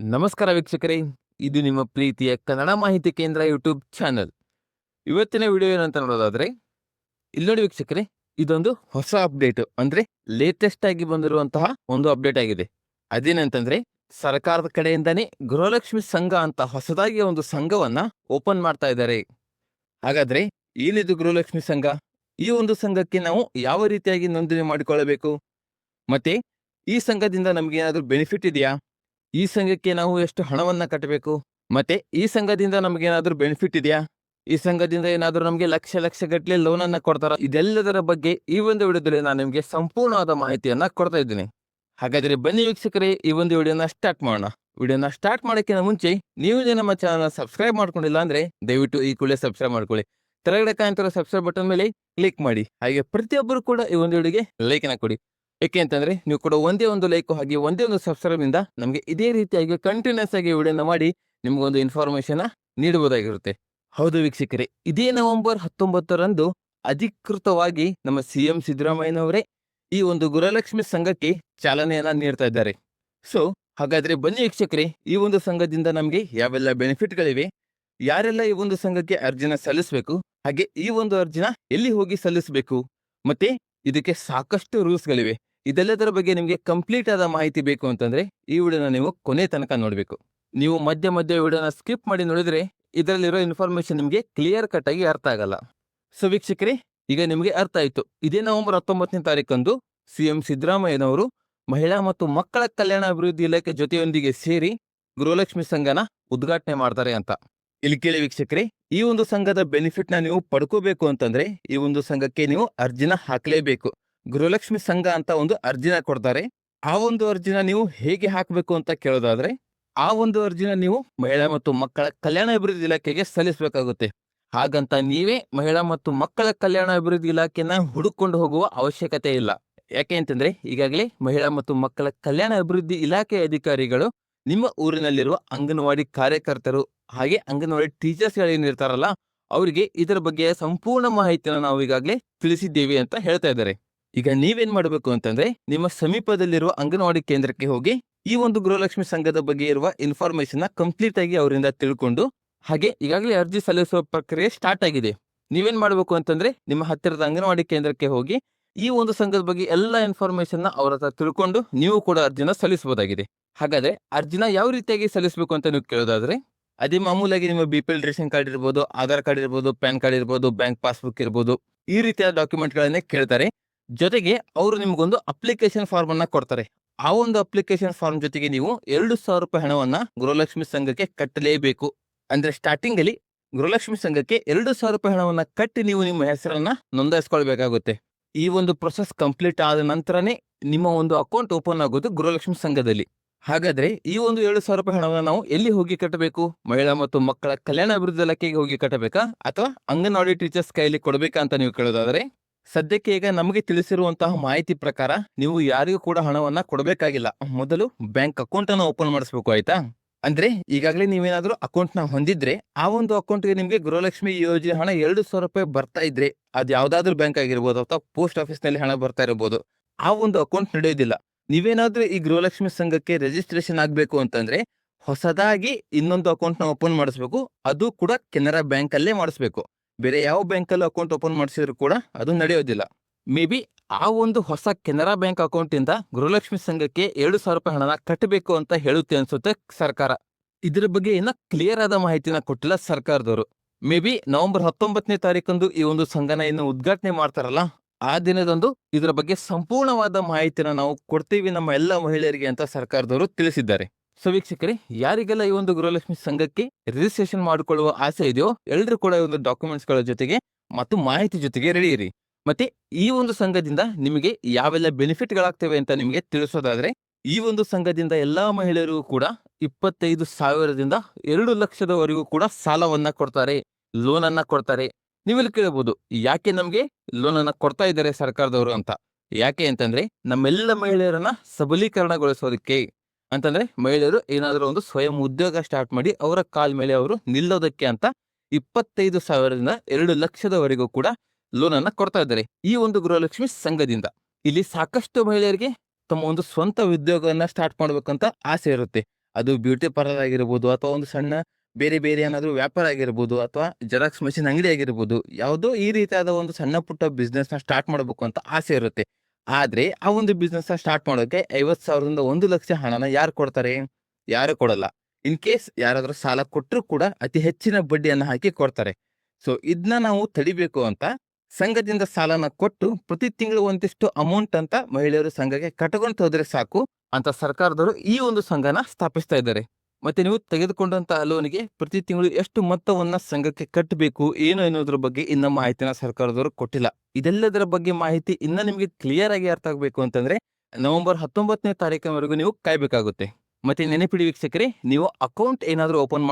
ನಮಸ್ಕಾರ ವೀಕ್ಷಕರೇ, ಇದು ನಿಮ್ಮ ಪ್ರೀತಿಯ ಕನ್ನಡ ಮಾಹಿತಿ ಕೇಂದ್ರ ಯೂಟ್ಯೂಬ್ ಚಾನಲ್. ಇವತ್ತಿನ ವಿಡಿಯೋ ಏನಂತ ನೋಡೋದಾದ್ರೆ, ಇಲ್ಲಿ ನೋಡಿ ವೀಕ್ಷಕರೇ, ಇದೊಂದು ಹೊಸ ಅಪ್ಡೇಟ್ ಅಂದ್ರೆ ಲೇಟೆಸ್ಟ್ ಆಗಿ ಬಂದಿರುವಂತಹ ಒಂದು ಅಪ್ಡೇಟ್ ಆಗಿದೆ. ಅದೇನಂತಂದ್ರೆ, ಸರ್ಕಾರದ ಕಡೆಯಿಂದಾನೇ ಗೃಹಲಕ್ಷ್ಮಿ ಸಂಘ ಅಂತ ಹೊಸದಾಗಿ ಒಂದು ಸಂಘವನ್ನ ಓಪನ್ ಮಾಡ್ತಾ ಇದ್ದಾರೆ. ಹಾಗಾದ್ರೆ, ಏನಿದು ಗೃಹಲಕ್ಷ್ಮಿ ಸಂಘ? ಈ ಒಂದು ಸಂಘಕ್ಕೆ ನಾವು ಯಾವ ರೀತಿಯಾಗಿ ನೋಂದಣಿ ಮಾಡಿಕೊಳ್ಳಬೇಕು? ಮತ್ತೆ, ಈ ಸಂಘದಿಂದ ನಮ್ಗೆ ಏನಾದರೂ ಬೆನಿಫಿಟ್ ಇದೆಯಾ? ಈ ಸಂಘಕ್ಕೆ ನಾವು ಎಷ್ಟು ಹಣವನ್ನ ಕಟ್ಟಬೇಕು? ಮತ್ತೆ ಈ ಸಂಘದಿಂದ ನಮಗೇನಾದ್ರೂ ಬೆನಿಫಿಟ್ ಇದೆಯಾ? ಈ ಸಂಘದಿಂದ ಏನಾದ್ರೂ ನಮಗೆ ಲಕ್ಷ ಲಕ್ಷ ಗಟ್ಟಲೆ ಲೋನ್ ಅನ್ನ ಕೊಡ್ತಾರ? ಇದೆಲ್ಲದರ ಬಗ್ಗೆ ಈ ಒಂದು ವಿಡಿಯೋದಲ್ಲಿ ನಾನು ನಿಮಗೆ ಸಂಪೂರ್ಣವಾದ ಮಾಹಿತಿಯನ್ನ ಕೊಡ್ತಾ ಇದ್ದೀನಿ. ಹಾಗಾದ್ರೆ ಬನ್ನಿ ವೀಕ್ಷಕರೇ, ಈ ಒಂದು ವಿಡಿಯೋನ ಸ್ಟಾರ್ಟ್ ಮಾಡೋಣ. ವಿಡಿಯೋನ ಸ್ಟಾರ್ಟ್ ಮಾಡೋಕ್ಕಿಂತ ಮುಂಚೆ ನೀವು ನಮ್ಮ ಚಾನಲ್ ಸಬ್ಸ್ಕ್ರೈಬ್ ಮಾಡ್ಕೊಂಡಿಲ್ಲ ಅಂದ್ರೆ ದಯವಿಟ್ಟು ಈ ಕೂಡಲೇ ಸಬ್ಸ್ಕ್ರೈಬ್ ಮಾಡ್ಕೊಳ್ಳಿ. ತೆರಗಡೆ ಕಾಣ್ತಿರೋ ಸಬ್ಸ್ಕ್ರೈಬ್ ಬಟನ್ ಮೇಲೆ ಕ್ಲಿಕ್ ಮಾಡಿ. ಹಾಗೆ ಪ್ರತಿಯೊಬ್ಬರು ಕೂಡ ಈ ಒಂದು ವಿಡಿಯೋಗೆ ಲೈಕ್ ಅನ್ನ ಕೊಡಿ. ಏಕೆ ಅಂತಂದ್ರೆ ನೀವು ಕೂಡ ಒಂದೇ ಒಂದು ಲೈಕ್ ಹಾಗೆ ಒಂದೇ ಒಂದು ಸಬ್ಸ್ಕ್ರೈಬ್ ಇಂದ ನಮಗೆ ಇದೇ ರೀತಿಯಾಗಿ ಕಂಟಿನ್ಯೂಸ್ ಆಗಿ ವಿಡಿಯೋನ ಮಾಡಿ ನಿಮ್ಗೊಂದು ಇನ್ಫಾರ್ಮೇಶನ್ ನೀಡಬಹುದಾಗಿರುತ್ತೆ. ಹೌದು ವೀಕ್ಷಕರೇ, ಇದೇ ನವೆಂಬರ್ ಹತ್ತೊಂಬತ್ತರಂದು ಅಧಿಕೃತವಾಗಿ ನಮ್ಮ ಸಿ ಎಂ ಸಿದ್ದರಾಮಯ್ಯನವರೇ ಈ ಒಂದು ಗುರಲಕ್ಷ್ಮಿ ಸಂಘಕ್ಕೆ ಚಾಲನೆಯನ್ನ ನೀಡ್ತಾ ಇದ್ದಾರೆ. ಸೊ ಹಾಗಾದ್ರೆ ಬನ್ನಿ ವೀಕ್ಷಕರೇ, ಈ ಒಂದು ಸಂಘದಿಂದ ನಮಗೆ ಯಾವೆಲ್ಲ ಬೆನಿಫಿಟ್ಗಳಿವೆ, ಯಾರೆಲ್ಲ ಈ ಒಂದು ಸಂಘಕ್ಕೆ ಅರ್ಜಿನ ಸಲ್ಲಿಸಬೇಕು, ಹಾಗೆ ಈ ಒಂದು ಅರ್ಜಿನ ಎಲ್ಲಿ ಹೋಗಿ ಸಲ್ಲಿಸಬೇಕು, ಮತ್ತೆ ಇದಕ್ಕೆ ಸಾಕಷ್ಟು ರೂಲ್ಸ್ಗಳಿವೆ. ಇದೆಲ್ಲದರ ಬಗ್ಗೆ ನಿಮಗೆ ಕಂಪ್ಲೀಟ್ ಆದ ಮಾಹಿತಿ ಬೇಕು ಅಂತಂದ್ರೆ ಈ ವಿಡಿಯೋನ ನೀವು ಕೊನೆ ತನಕ ನೋಡಬೇಕು. ನೀವು ಮಧ್ಯ ಮಧ್ಯ ವಿಡಿಯೋನ ಸ್ಕಿಪ್ ಮಾಡಿ ನೋಡಿದ್ರೆ ಇದರಲ್ಲಿರೋ ಇನ್ಫಾರ್ಮೇಶನ್ ನಿಮಗೆ ಕ್ಲಿಯರ್ ಕಟ್ ಆಗಿ ಅರ್ಥ ಆಗಲ್ಲ. ಸೊ ವೀಕ್ಷಕರೇ, ಈಗ ನಿಮಗೆ ಅರ್ಥ ಆಯ್ತು. ಇದೇ ನವೆಂಬರ್ ಹತ್ತೊಂಬತ್ತನೇ ತಾರೀಕಂದು ಸಿಎಂ ಸಿದ್ದರಾಮಯ್ಯನವರು ಮಹಿಳಾ ಮತ್ತು ಮಕ್ಕಳ ಕಲ್ಯಾಣ ಅಭಿವೃದ್ಧಿ ಇಲಾಖೆ ಜೊತೆಯೊಂದಿಗೆ ಸೇರಿ ಗೃಹಲಕ್ಷ್ಮಿ ಸಂಘನ ಉದ್ಘಾಟನೆ ಮಾಡ್ತಾರೆ ಅಂತ. ಇಲ್ಲಿ ಕೇಳಿ ವೀಕ್ಷಕರೇ, ಈ ಒಂದು ಸಂಘದ ಬೆನಿಫಿಟ್ನ ನೀವು ಪಡ್ಕೋಬೇಕು ಅಂತಂದ್ರೆ, ಈ ಒಂದು ಸಂಘಕ್ಕೆ ನೀವು ಅರ್ಜಿನ ಹಾಕಲೇಬೇಕು. ಗೃಹಲಕ್ಷ್ಮಿ ಸಂಘ ಅಂತ ಒಂದು ಅರ್ಜಿನ ಕೊಡ್ತಾರೆ. ಆ ಒಂದು ಅರ್ಜಿನ ನೀವು ಹೇಗೆ ಹಾಕಬೇಕು ಅಂತ ಕೇಳೋದಾದ್ರೆ, ಆ ಒಂದು ಅರ್ಜಿನ ನೀವು ಮಹಿಳಾ ಮತ್ತು ಮಕ್ಕಳ ಕಲ್ಯಾಣ ಅಭಿವೃದ್ಧಿ ಇಲಾಖೆಗೆ ಸಲ್ಲಿಸಬೇಕಾಗುತ್ತೆ. ಹಾಗಂತ ನೀವೇ ಮಹಿಳಾ ಮತ್ತು ಮಕ್ಕಳ ಕಲ್ಯಾಣ ಅಭಿವೃದ್ಧಿ ಇಲಾಖೆನ ಹುಡುಕೊಂಡು ಹೋಗುವ ಅವಶ್ಯಕತೆ ಇಲ್ಲ. ಯಾಕೆ ಅಂತಂದ್ರೆ, ಈಗಾಗಲೇ ಮಹಿಳಾ ಮತ್ತು ಮಕ್ಕಳ ಕಲ್ಯಾಣ ಅಭಿವೃದ್ಧಿ ಇಲಾಖೆ ಅಧಿಕಾರಿಗಳು ನಿಮ್ಮ ಊರಿನಲ್ಲಿರುವ ಅಂಗನವಾಡಿ ಕಾರ್ಯಕರ್ತರು ಹಾಗೆ ಅಂಗನವಾಡಿ ಟೀಚರ್ಸ್ ಏನಿರ್ತಾರಲ್ಲ ಅವರಿಗೆ ಇದರ ಬಗ್ಗೆ ಸಂಪೂರ್ಣ ಮಾಹಿತಿಯನ್ನು ನಾವು ಈಗಾಗಲೇ ತಿಳಿಸಿದ್ದೇವೆ ಅಂತ ಹೇಳ್ತಾ ಇದ್ದಾರೆ. ಈಗ ನೀವೇನ್ ಮಾಡಬೇಕು ಅಂತಂದ್ರೆ, ನಿಮ್ಮ ಸಮೀಪದಲ್ಲಿರುವ ಅಂಗನವಾಡಿ ಕೇಂದ್ರಕ್ಕೆ ಹೋಗಿ ಈ ಒಂದು ಗೃಹಲಕ್ಷ್ಮಿ ಸಂಘದ ಬಗ್ಗೆ ಇರುವ ಇನ್ಫಾರ್ಮೇಶನ್ ಕಂಪ್ಲೀಟ್ ಆಗಿ ಅವರಿಂದ ತಿಳ್ಕೊಂಡು, ಹಾಗೆ ಈಗಾಗಲೇ ಅರ್ಜಿ ಸಲ್ಲಿಸುವ ಪ್ರಕ್ರಿಯೆ ಸ್ಟಾರ್ಟ್ ಆಗಿದೆ. ನೀವೇನ್ ಮಾಡಬೇಕು ಅಂತಂದ್ರೆ, ನಿಮ್ಮ ಹತ್ತಿರದ ಅಂಗನವಾಡಿ ಕೇಂದ್ರಕ್ಕೆ ಹೋಗಿ ಈ ಒಂದು ಸಂಘದ ಬಗ್ಗೆ ಎಲ್ಲ ಇನ್ಫಾರ್ಮೇಶನ್ನ ಅವ್ರ ಹತ್ರ ತಿಳ್ಕೊಂಡು ನೀವು ಕೂಡ ಅರ್ಜಿನ ಸಲ್ಲಿಸಬಹುದಾಗಿದೆ. ಹಾಗಾದ್ರೆ ಅರ್ಜಿನ ಯಾವ ರೀತಿಯಾಗಿ ಸಲ್ಲಿಸಬೇಕು ಅಂತ ನೀವು ಕೇಳೋದಾದ್ರೆ ಅದೇ ಮಾಮೂಲಾಗಿ ನಿಮ್ಮ B P L ration card ಇರ್ಬೋದು, ಆಧಾರ್ ಕಾರ್ಡ್ ಇರ್ಬೋದು, ಪ್ಯಾನ್ ಕಾರ್ಡ್ ಇರ್ಬೋದು, ಬ್ಯಾಂಕ್ ಪಾಸ್ಬುಕ್ ಇರ್ಬೋದು, ಈ ರೀತಿಯ ಡಾಕ್ಯುಮೆಂಟ್ ಗಳನ್ನೇ ಕೇಳ್ತಾರೆ. ಜೊತೆಗೆ ಅವರು ನಿಮಗೊಂದು ಅಪ್ಲಿಕೇಶನ್ ಫಾರ್ಮ್ ಅನ್ನ ಕೊಡ್ತಾರೆ. ಆ ಒಂದು ಅಪ್ಲಿಕೇಶನ್ ಫಾರ್ಮ್ ಜೊತೆಗೆ ನೀವು ಎರಡು ಸಾವಿರ ರೂಪಾಯಿ ಹಣವನ್ನ ಗೃಹಲಕ್ಷ್ಮಿ ಸಂಘಕ್ಕೆ ಕಟ್ಟಲೇಬೇಕು. ಅಂದ್ರೆ ಸ್ಟಾರ್ಟಿಂಗ್ ಅಲ್ಲಿ ಗೃಹಲಕ್ಷ್ಮಿ ಸಂಘಕ್ಕೆ ಎರಡು ಸಾವಿರ ರೂಪಾಯಿ ಹಣವನ್ನ ಕಟ್ಟಿ ನೀವು ನಿಮ್ಮ ಹೆಸರನ್ನ ನೋಂದಾಯಿಸ್ಕೊಳ್ಬೇಕಾಗುತ್ತೆ. ಈ ಒಂದು ಪ್ರೊಸೆಸ್ ಕಂಪ್ಲೀಟ್ ಆದ ನಂತರನೇ ನಿಮ್ಮ ಒಂದು ಅಕೌಂಟ್ ಓಪನ್ ಆಗೋದು ಗೃಹಲಕ್ಷ್ಮಿ ಸಂಘದಲ್ಲಿ. ಹಾಗಾದ್ರೆ ಈ ಒಂದು ಏಳು ಸಾವಿರ ರೂಪಾಯಿ ಹಣವನ್ನು ನಾವು ಎಲ್ಲಿ ಹೋಗಿ ಕಟ್ಟಬೇಕು? ಮಹಿಳಾ ಮತ್ತು ಮಕ್ಕಳ ಕಲ್ಯಾಣ ಅಭಿವೃದ್ಧಿ ಇಲಾಖೆಗೆ ಹೋಗಿ ಕಟ್ಟಬೇಕಾ? ಅಥವಾ ಅಂಗನವಾಡಿ ಟೀಚರ್ಸ್ ಕೈಯಲ್ಲಿ ಕೊಡಬೇಕಾ ಅಂತ ನೀವು ಕೇಳೋದಾದ್ರೆ, ಸದ್ಯಕ್ಕೆ ಈಗ ನಮಗೆ ತಿಳಿಸಿರುವಂತಹ ಮಾಹಿತಿ ಪ್ರಕಾರ ನೀವು ಯಾರಿಗೂ ಕೂಡ ಹಣವನ್ನ ಕೊಡಬೇಕಾಗಿಲ್ಲ. ಮೊದಲು ಬ್ಯಾಂಕ್ ಅಕೌಂಟ್ ಅನ್ನು ಓಪನ್ ಮಾಡಿಸ್ಬೇಕು, ಆಯ್ತಾ? ಅಂದ್ರೆ ಈಗಾಗಲೇ ನೀವೇನಾದ್ರೂ ಅಕೌಂಟ್ನ ಹೊಂದಿದ್ರೆ, ಆ ಒಂದು ಅಕೌಂಟ್ಗೆ ನಿಮಗೆ ಗೃಹಲಕ್ಷ್ಮಿ ಯೋಜನೆ ಹಣ ಎರಡು ಸಾವಿರ ರೂಪಾಯಿ ಬರ್ತಾ ಇದ್ರೆ ಅದು ಯಾವ್ದಾದ್ರು ಬ್ಯಾಂಕ್ ಆಗಿರ್ಬೋದು ಅಥವಾ ಪೋಸ್ಟ್ ಆಫೀಸ್ನಲ್ಲಿ ಹಣ ಬರ್ತಾ ಇರಬಹುದು ಆ ಒಂದು ಅಕೌಂಟ್ ನಡೆಯೋದಿಲ್ಲ. ನೀವೇನಾದ್ರೂ ಈ ಗೃಹಲಕ್ಷ್ಮಿ ಸಂಘಕ್ಕೆ ರಿಜಿಸ್ಟ್ರೇಷನ್ ಆಗ್ಬೇಕು ಅಂತಂದ್ರೆ ಹೊಸದಾಗಿ ಇನ್ನೊಂದು ಅಕೌಂಟ್ನ ಓಪನ್ ಮಾಡಿಸ್ಬೇಕು. ಅದು ಕೂಡ ಕೆನರಾ ಬ್ಯಾಂಕ್ ಅಲ್ಲೇ ಮಾಡಿಸ್ಬೇಕು. ಬೇರೆ ಯಾವ ಬ್ಯಾಂಕ್ ಅಲ್ಲಿ ಅಕೌಂಟ್ ಓಪನ್ ಮಾಡಿಸಿದ್ರು ಕೂಡ ಅದು ನಡೆಯೋದಿಲ್ಲ. ಮೇ ಬಿ ಆ ಒಂದು ಹೊಸ ಕೆನರಾ ಬ್ಯಾಂಕ್ ಅಕೌಂಟ್ ಇಂದ ಗೃಹಲಕ್ಷ್ಮಿ ಸಂಘಕ್ಕೆ ಏಳು ಸಾವಿರ ರೂಪಾಯಿ ಹಣನ ಕಟ್ಟಬೇಕು ಅಂತ ಹೇಳುತ್ತೆ ಅನ್ಸುತ್ತೆ ಸರ್ಕಾರ. ಇದರ ಬಗ್ಗೆ ಇನ್ನ ಕ್ಲಿಯರ್ ಆದ ಮಾಹಿತಿನ ಕೊಟ್ಟಿಲ್ಲ ಸರ್ಕಾರದವರು. ಮೇ ಬಿ ನವೆಂಬರ್ ಹತ್ತೊಂಬತ್ತನೇ ತಾರೀಕಂದು ಈ ಒಂದು ಸಂಘನ ಇನ್ನು ಉದ್ಘಾಟನೆ ಮಾಡ್ತಾರಲ್ಲ ಆ ದಿನದಂದು ಇದರ ಬಗ್ಗೆ ಸಂಪೂರ್ಣವಾದ ಮಾಹಿತಿನ ನಾವು ಕೊಡ್ತೀವಿ ನಮ್ಮ ಎಲ್ಲ ಮಹಿಳೆಯರಿಗೆ ಅಂತ ಸರ್ಕಾರದವರು ತಿಳಿಸಿದ್ದಾರೆ. ಸೊ ವೀಕ್ಷಕರೇ, ಯಾರಿಗೆಲ್ಲ ಈ ಒಂದು ಗೃಹಲಕ್ಷ್ಮಿ ಸಂಘಕ್ಕೆ ರಿಜಿಸ್ಟ್ರೇಷನ್ ಮಾಡಿಕೊಳ್ಳುವ ಆಸೆ ಇದೆಯೋ ಎಲ್ಲರೂ ಕೂಡ ಈ ಒಂದು ಡಾಕ್ಯುಮೆಂಟ್ಸ್ಗಳ ಜೊತೆಗೆ ಮತ್ತು ಮಾಹಿತಿ ಜೊತೆಗೆ ರೆಡಿ ಮತ್ತೆ ಈ ಒಂದು ಸಂಘದಿಂದ ನಿಮಗೆ ಯಾವೆಲ್ಲ ಬೆನಿಫಿಟ್ ಗಳಾಗ್ತವೆ ಅಂತ ನಿಮಗೆ ತಿಳಿಸೋದಾದ್ರೆ, ಈ ಒಂದು ಸಂಘದಿಂದ ಎಲ್ಲಾ ಮಹಿಳೆಯರಿಗೂ ಕೂಡ ಇಪ್ಪತ್ತೈದು ಸಾವಿರದಿಂದ ಎರಡು ಲಕ್ಷದವರೆಗೂ ಕೂಡ ಸಾಲವನ್ನ ಕೊಡ್ತಾರೆ ಲೋನ್ ಅನ್ನ ಕೊಡ್ತಾರೆ. ನೀವೆಲ್ಲ ಕೇಳಬಹುದು ಯಾಕೆ ನಮ್ಗೆ ಲೋನ್ ಅನ್ನ ಕೊಡ್ತಾ ಇದ್ದಾರೆ ಸರ್ಕಾರದವರು ಅಂತ? ಯಾಕೆ ಅಂತಂದ್ರೆ ನಮ್ಮೆಲ್ಲ ಮಹಿಳೆಯರನ್ನ ಸಬಲೀಕರಣಗೊಳಿಸೋದಕ್ಕೆ ಅಂತಂದ್ರೆ ಮಹಿಳೆಯರು ಏನಾದರೂ ಒಂದು ಸ್ವಯಂ ಉದ್ಯೋಗ ಸ್ಟಾರ್ಟ್ ಮಾಡಿ ಅವರ ಕಾಲ್ ಮೇಲೆ ಅವರು ನಿಲ್ಲೋದಕ್ಕೆ ಅಂತ ಇಪ್ಪತ್ತೈದು ಸಾವಿರದಿಂದ ಎರಡು ಲಕ್ಷದವರೆಗೂ ಕೂಡ ಲೋನ್ ಅನ್ನ ಕೊಡ್ತಾ ಇದ್ದಾರೆ ಈ ಒಂದು ಗೃಹಲಕ್ಷ್ಮಿ ಸಂಘದಿಂದ. ಇಲ್ಲಿ ಸಾಕಷ್ಟು ಮಹಿಳೆಯರಿಗೆ ತಮ್ಮ ಒಂದು ಸ್ವಂತ ಉದ್ಯೋಗವನ್ನ ಸ್ಟಾರ್ಟ್ ಮಾಡ್ಬೇಕಂತ ಆಸೆ ಇರುತ್ತೆ. ಅದು ಬ್ಯೂಟಿ ಪಾರ್ಲರ್ ಆಗಿರ್ಬೋದು ಅಥವಾ ಒಂದು ಸಣ್ಣ ಬೇರೆ ಬೇರೆ ಏನಾದರೂ ವ್ಯಾಪಾರ ಆಗಿರ್ಬೋದು ಅಥವಾ ಜೆರಾಕ್ಸ್ ಮಷಿನ್ ಅಂಗಡಿ ಆಗಿರ್ಬೋದು, ಯಾವುದೋ ಈ ರೀತಿಯಾದ ಒಂದು ಸಣ್ಣ ಪುಟ್ಟ ಬಿಸ್ನೆಸ್ನ ಸ್ಟಾರ್ಟ್ ಮಾಡಬೇಕು ಅಂತ ಆಸೆ ಇರುತ್ತೆ. ಆದರೆ ಆ ಒಂದು ಬಿಸ್ನೆಸ್ನ ಸ್ಟಾರ್ಟ್ ಮಾಡೋಕ್ಕೆ ಐವತ್ತು ಸಾವಿರದಿಂದ ಒಂದು ಲಕ್ಷ ಹಣನ ಯಾರು ಕೊಡ್ತಾರೆ? ಯಾರು ಕೊಡಲ್ಲ. ಇನ್ ಕೇಸ್ ಯಾರಾದರೂ ಸಾಲ ಕೊಟ್ಟರು ಕೂಡ ಅತಿ ಹೆಚ್ಚಿನ ಬಡ್ಡಿಯನ್ನು ಹಾಕಿ ಕೊಡ್ತಾರೆ. ಸೊ ಇದನ್ನ ನಾವು ತಡಿಬೇಕು ಅಂತ ಸಂಘದಿಂದ ಸಾಲನ ಕೊಟ್ಟು ಪ್ರತಿ ತಿಂಗಳು ಒಂದಿಷ್ಟು ಅಮೌಂಟ್ ಅಂತ ಮಹಿಳೆಯರು ಸಂಘಕ್ಕೆ ಕಟ್ಕೊಂತ ಹೋದ್ರೆ ಸಾಕು ಅಂತ ಸರ್ಕಾರದವರು ಈ ಒಂದು ಸಂಘನ ಸ್ಥಾಪಿಸ್ತಾ ಇದ್ದಾರೆ. ಮತ್ತೆ ನೀವು ತೆಗೆದುಕೊಂಡಂತ ಲೋನಿಗೆ ಪ್ರತಿ ತಿಂಗಳು ಎಷ್ಟು ಮೊತ್ತವನ್ನ ಸಂಘಕ್ಕೆ ಕಟ್ಟಬೇಕು ಏನು ಅನ್ನೋದ್ರ ಬಗ್ಗೆ ಇನ್ನ ಮಾಹಿತಿನ ಸರ್ಕಾರದವರು ಕೊಟ್ಟಿಲ್ಲ. ಇದೆಲ್ಲದರ ಬಗ್ಗೆ ಮಾಹಿತಿ ಇನ್ನ ನಿಮಗೆ ಕ್ಲಿಯರ್ ಆಗಿ ಅರ್ಥ ಆಗಬೇಕು ಅಂತಂದ್ರೆ, ನವೆಂಬರ್ ಹತ್ತೊಂಬತ್ತನೇ ತಾರೀಕಿನವರೆಗೂ ನೀವು ಕಾಯ್ಬೇಕಾಗುತ್ತೆ. ಮತ್ತೆ ನೆನಪಿಡಿ ವೀಕ್ಷಕರೇ, ನೀವು ಅಕೌಂಟ್ ಏನಾದರೂ ಓಪನ್